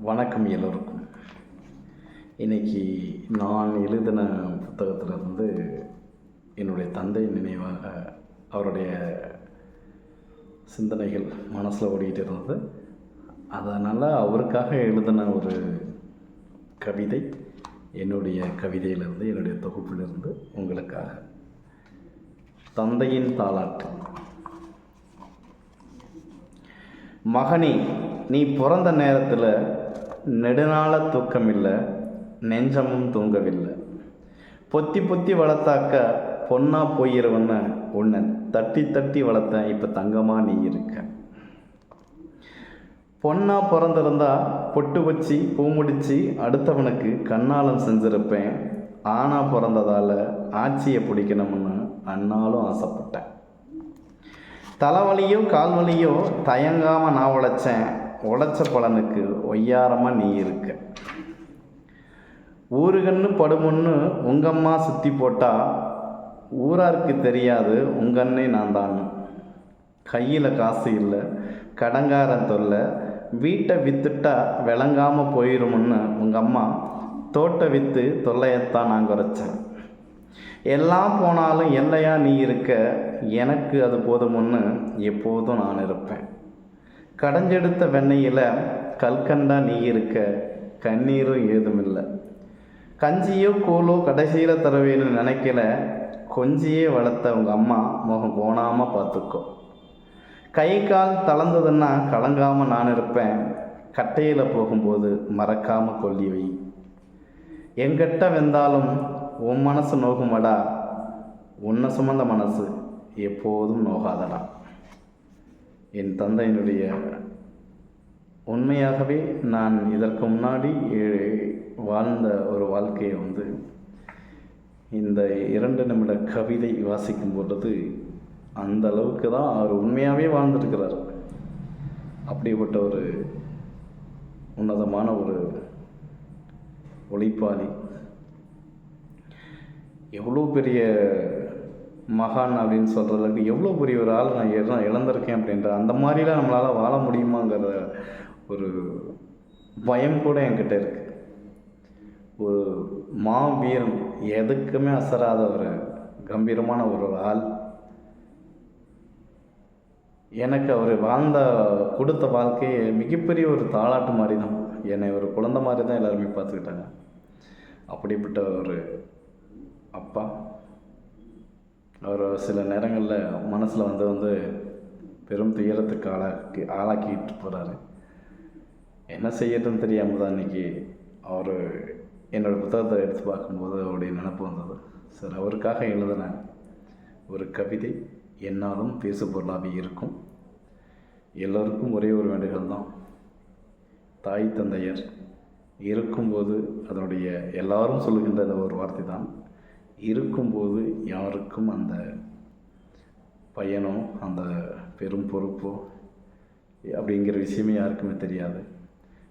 வணக்கம் எல்லோருக்கும். இன்னைக்கு நான் எழுதின புத்தகத்திலிருந்து என்னுடைய தந்தை நினைவாக அவருடைய சிந்தனைகள் மனசில் ஓடிக்கிட்டு இருந்தது. அதனால் அவருக்காக எழுதின ஒரு கவிதை என்னுடைய கவிதையிலிருந்து என்னுடைய தொகுப்பிலிருந்து உங்களுக்காக. தந்தையின் தாளாட்டு. மகனே நீ பிறந்த நேரத்தில் நெடுநாள தூக்கம் இல்லை நெஞ்சமும் தூங்கவில்லை. பொத்தி பொத்தி வளர்த்தாக்க பொண்ணா போயிடுவன்னு உன்னை தட்டி தட்டி வளர்த்தேன் இப்போ தங்கமாக நீ இருக்க. பொண்ணா பிறந்திருந்தா பொட்டு வச்சு பூ முடிச்சு அடுத்தவனுக்கு கண்ணாலம் செஞ்சிருப்பேன். ஆனா பிறந்ததால் ஆட்சியை பிடிக்கணும்னு அண்ணாலும் ஆசைப்பட்டேன். தலைவலியோ கால்வலியோ தயங்காமல் நான் உழைச்சேன். உழைச்ச பலனுக்கு ஒய்யாரமாக நீ இருக்க. ஊருகன்னு படுமுன்னு உங்கம்மா சுற்றி போட்டால் ஊராருக்கு தெரியாது உங்கன்னே நான் தான் கையில் காசு இல்லை கடங்காரன் தொல்லை வீட்டை விற்றுட்டா விளங்காமல் போயிருமுன்னு உங்கள் அம்மா தோட்ட விற்று தொல்லையத்தான் நான் குறைச்சேன் எல்லாம் போனாலும் எல்லையா நீ இருக்க எனக்கு அது போதுமுன்னு எப்போதும் நான் இருப்பேன். கடைஞ்செடுத்த வெண்ணெயில் கல்கண்டா நீ இருக்க. கண்ணீரும் ஏதுமில்லை. கஞ்சியோ கூலோ கடைசியில் தருவேன்னு நினைக்கல. கொஞ்சியே வளர்த்த உங்கள் அம்மா முகம் கோணாமல் பார்த்துக்கோ. கை கால் தளர்ந்ததுன்னா கலங்காமல் நான் இருப்பேன். கட்டையில் போகும்போது மறக்காமல் கொல்லி வை. எங்கிட்ட வெந்தாலும் உன் மனசு நோகுமடா. உன்னை சுமந்த மனசு எப்போதும் நோகாதடா. என் தந்தையினுடைய உண்மையாகவே நான் இதற்கு முன்னாடி வாழ்ந்த ஒரு வாழ்க்கையை வந்து இந்த இரண்டு நிமிட கவிதை வாசிக்கும் பொழுது அந்த அளவுக்கு தான் அவர் உண்மையாகவே வாழ்ந்துருக்கிறார். அப்படிப்பட்ட ஒரு உன்னதமான ஒரு ஒளிப்பாளி. எவ்வளோ பெரிய மகான் அப்படின்னு சொல்கிறதுக்கு எவ்வளோ பெரிய ஒரு ஆள் நான் இழ இழந்திருக்கேன் அப்படின்ற அந்த மாதிரிலாம் நம்மளால் வாழ முடியுமாங்கிற ஒரு பயம் கூட என்கிட்ட இருக்குது ஒரு மாவீரன் எதுக்குமே அசராத ஒரு கம்பீரமான ஒரு ஆள். எனக்கு அவர் வாழ்ந்த கொடுத்த வாழ்க்கையை மிகப்பெரிய ஒரு தாளாட்டு மாதிரி தான் என்னை ஒரு குழந்தை மாதிரி தான் எல்லாருமே பார்த்துக்கிட்டாங்க. அப்படிப்பட்ட ஒரு அப்பா. அவர் சில நேரங்களில் மனசில் வந்து வந்து பெரும் துயரத்துக்கு ஆளாக்கி ஆளாக்கிட்டு போகிறாரு என்ன செய்யறதுன்னு தெரியாமல் தான் இன்றைக்கி அவர் என்னோடய புத்தகத்தை எடுத்து பார்க்கும்போது அவருடைய நினப்பு வந்தது. சார் அவருக்காக எழுதின ஒரு கவிதை என்னாலும் பேசு பொருளாகவே இருக்கும். எல்லோருக்கும் ஒரே ஒரு வேண்டுகோள் தான். தாய் தந்தையர் இருக்கும்போது அதனுடைய எல்லாரும் சொல்லுகின்ற அந்த ஒரு வார்த்தை தான் இருக்கும்போது யாருக்கும் அந்த பையனோ அந்த பெரும் பொறுப்போ அப்படிங்கிற விஷயமே யாருக்குமே தெரியாது.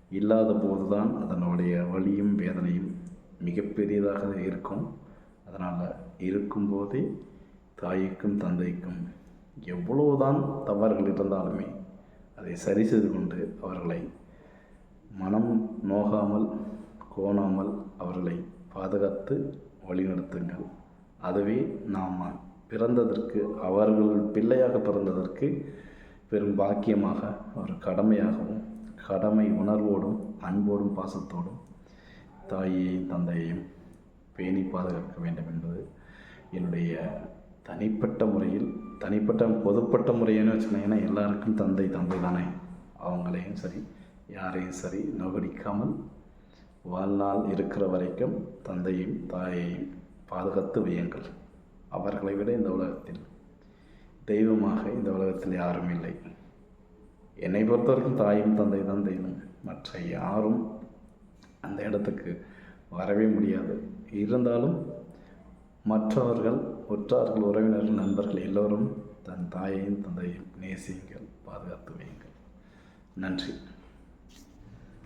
இல்லாத போது தான் அதனுடைய வலியும் வேதனையும் மிகப்பெரியதாக இருக்கும். அதனால் இருக்கும்போதே தாய்க்கும் தந்தைக்கும் எவ்வளவுதான் தவறுகள் இருந்தாலுமே அதை சரி செய்து கொண்டு அவர்களை மனம் நோகாமல் கோணாமல் அவர்களை பாதுகாத்து வழிநடத்துங்கள். அதுவே நாம் பிறந்ததற்கு அவர்கள் பிள்ளையாக பிறந்ததற்கு பெரும் பாக்கியமாக ஒரு கடமையாகவும் கடமை உணர்வோடும் அன்போடும் பாசத்தோடும் தாயையும் தந்தையையும் பேணி பாதுகாக்க வேண்டும் என்பது என்னுடைய தனிப்பட்ட முறையில் தனிப்பட்ட பொதுப்பட்ட முறைன்னு வச்சுக்கோங்கன்னா எல்லாருக்கும் தந்தை தந்தை தானே அவங்களையும் சரி யாரையும் சரி நோகடிக்காமல் வாழ்நாள் இருக்கிற வரைக்கும் தந்தையும் தாயையும் பாதுகாத்து வையுங்கள். அவர்களை விட இந்த உலகத்தில் தெய்வமாக இந்த உலகத்தில் யாரும் இல்லை. என்னை பொறுத்த வரைக்கும் தாயும் தந்தை தான் தெய்வம். மற்ற யாரும் அந்த இடத்துக்கு வரவே முடியாது. இருந்தாலும் மற்றவர்கள் உற்றார்கள் உறவினர்கள் நண்பர்கள் எல்லோரும் தன் தாயையும் தந்தையும் நேசியுங்கள் பாதுகாத்து வையுங்கள். நன்றி.